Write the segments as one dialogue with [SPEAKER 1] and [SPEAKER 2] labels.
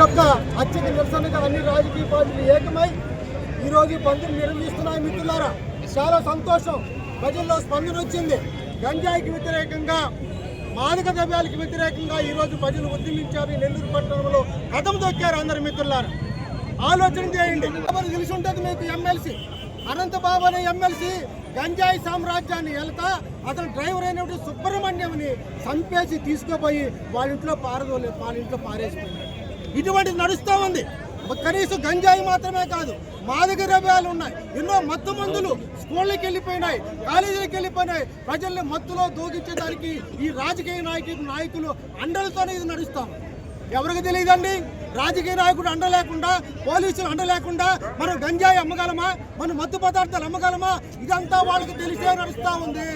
[SPEAKER 1] యొక్క అత్యంత నిరసనగా అన్ని రాజకీయ పార్టీలు ఏకమై ఈరోజు ఈ నిర్వహిస్తున్నాయి మిత్రులారా. చాలా సంతోషం. ప్రజల్లో స్పందన వచ్చింది. గంజాయికి వ్యతిరేకంగా మాదక ద్రవ్యాలకు వ్యతిరేకంగా ఈరోజు ప్రజలు ఉద్యమించారు. నెల్లూరు పట్టణంలో కథం దొక్కారు అందరు మిత్రులారా. ఆలోచన చేయండి. తెలిసి ఉంటుంది మీకు ఎమ్మెల్సీ? అనంత బాబు అనే ఎమ్మెల్సీ గంజాయి సామ్రాజ్యాన్ని వెళ్తా అతను డ్రైవర్ అయినటువంటి సుబ్రహ్మణ్యంని చంపేసి తీసుకుపోయి వాళ్ళ ఇంట్లో పారదోలే వాళ్ళ ఇంట్లో పారేసిపోయింది ఇటువంటిది నడుస్తూ ఉంది. కనీసం గంజాయి మాత్రమే కాదు మాదక ద్రవ్యాలు ఉన్నాయి. ఎన్నో మత్తు మందులు స్కూళ్ళకి వెళ్ళిపోయినాయి కాలేజీలకు వెళ్ళిపోయినాయి. ప్రజల్ని మత్తులో దూకించడానికి ఈ రాజకీయ నాయకులు నాయకులు అండలతోనే ఇది నడుస్తాం ఎవరికి తెలియదండి? రాజకీయ నాయకుడు అండ లేకుండా పోలీసులు అండ లేకుండా మనం గంజాయి అమ్మగలమా? మనం మత్తు పదార్థాలు అమ్మగలమా? ఇదంతా వాళ్ళకి తెలిసే నడుస్తూ ఉంది.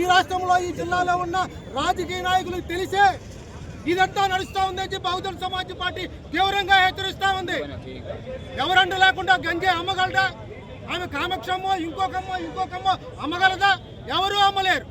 [SPEAKER 1] ఈ రాష్ట్రంలో ఈ జిల్లాలో ఉన్న రాజకీయ నాయకులకు తెలిసే ఇదంతా నడుస్తూ ఉంది అని చెప్పి బహుజన సమాజ్ పార్టీ తీవ్రంగా హెచ్చరిస్తూ ఉంది. ఎవరండ లేకుండా గంజే అమ్మగలదా? ఆమె కామక్షమ్మో ఇంకొకమ్మో ఇంకొకమ్మో అమ్మగలదా? ఎవరూ అమ్మలేరు.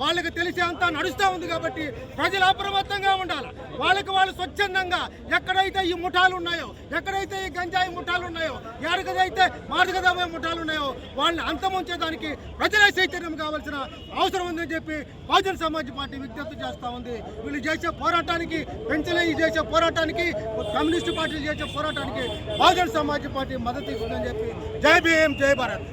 [SPEAKER 1] వాళ్ళకి తెలిసే అంతా నడుస్తూ ఉంది కాబట్టి ప్రజలు అప్రమత్తంగా ఉండాలి. వాళ్ళకి వాళ్ళు స్వచ్ఛందంగా ఎక్కడైతే ఈ ముఠాలు ఉన్నాయో ఎక్కడైతే ఈ గంజాయి ముఠాలు ఉన్నాయో ఎక్కడైతే మాదకదామే ముఠాలు ఉన్నాయో వాళ్ళని అంతముంచేదానికి ప్రజల చైతన్యం కావాల్సిన అవసరం ఉందని చెప్పి బహుజన సమాజ్ పార్టీ విజ్ఞప్తి చేస్తూ ఉంది. వీళ్ళు చేసే పోరాటానికి పెంచలే చేసే పోరాటానికి కమ్యూనిస్టు పార్టీలు చేసే పోరాటానికి బహుజన సమాజ్ పార్టీ మద్దతు ఇస్తుందని చెప్పి జై భీం జై భారత్.